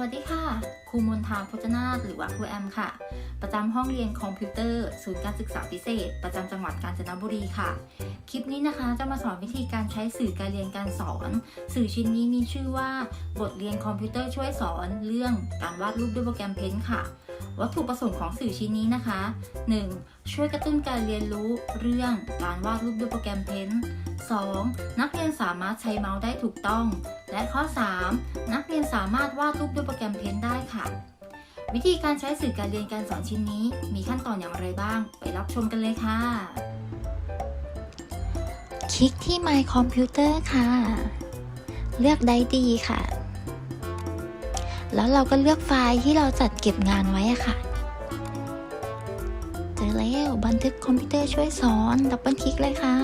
วัสดีค่ะ ครูมนทาพจนาหรือว่าครูแอมค่ะ ประจำห้องเรียนคอมพิวเตอร์ ศูนย์การศึกษาพิเศษ ประจำจังหวัดกาญจนบุรีค่ะ คลิปนี้นะคะจะมาสอนวิธีการใช้สื่อการเรียนการสอน สื่อชิ้นนี้มีชื่อว่า บทเรียนคอมพิวเตอร์ช่วยสอน เรื่องการวาดรูปด้วยโปรแกรมเพนท์ค่ะ วัตถุประสงค์ของสื่อชิ้นนี้นะคะ 1. ช่วยกระตุ้นการเรียนรู้เรื่องการวาดรูปด้วยโปรแกรมเพนท์ 2. นักเรียนสามารถใช้เมาส์ได้ถูกต้อง และข้อ 3. นักเรียนสามารถวาดรูปด้วยโปรแกรมเพ้นท์ได้ค่ะ วิธีการใช้สื่อการเรียนการสอนชิ้นนี้ มีขั้นตอนอย่างไรบ้าง ไปรับชมกันเลยค่ะ คลิกที่ My Computer ค่ะ เลือกได้ดีค่ะ แล้วเราก็เลือกไฟล์ที่เราจัดเก็บงานไว้ค่ะเจอแล้วบันทึกคอมพิวเตอร์ช่วยสอนดับเบิลคลิกเลยค่ะ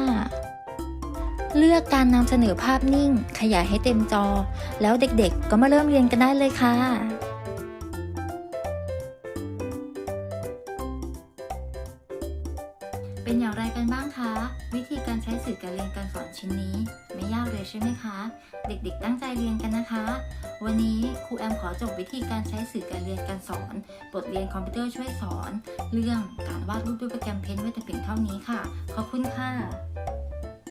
เลือกการนำเสนอภาพนิ่ง ขยายให้เต็มจอ แล้วเด็กๆ ก็มาเริ่มเรียนกันได้เลยค่ะเป็นอย่างไรกันบ้างคะ วิธีการใช้สื่อการเรียนการสอนชิ้นนี้ ไม่ยากเลยใช่ไหมคะ เด็กๆ ตั้งใจเรียนกันนะคะ วันนี้ครูแอมขอจบวิธีการใช้สื่อการเรียนการสอน บทเรียนคอมพิวเตอร์ช่วยสอน เรื่องการวาดรูปด้วยโปรแกรมเพนท์ไว้แต่เพียงเท่านี้ค่ะ ขอบคุณค่ะ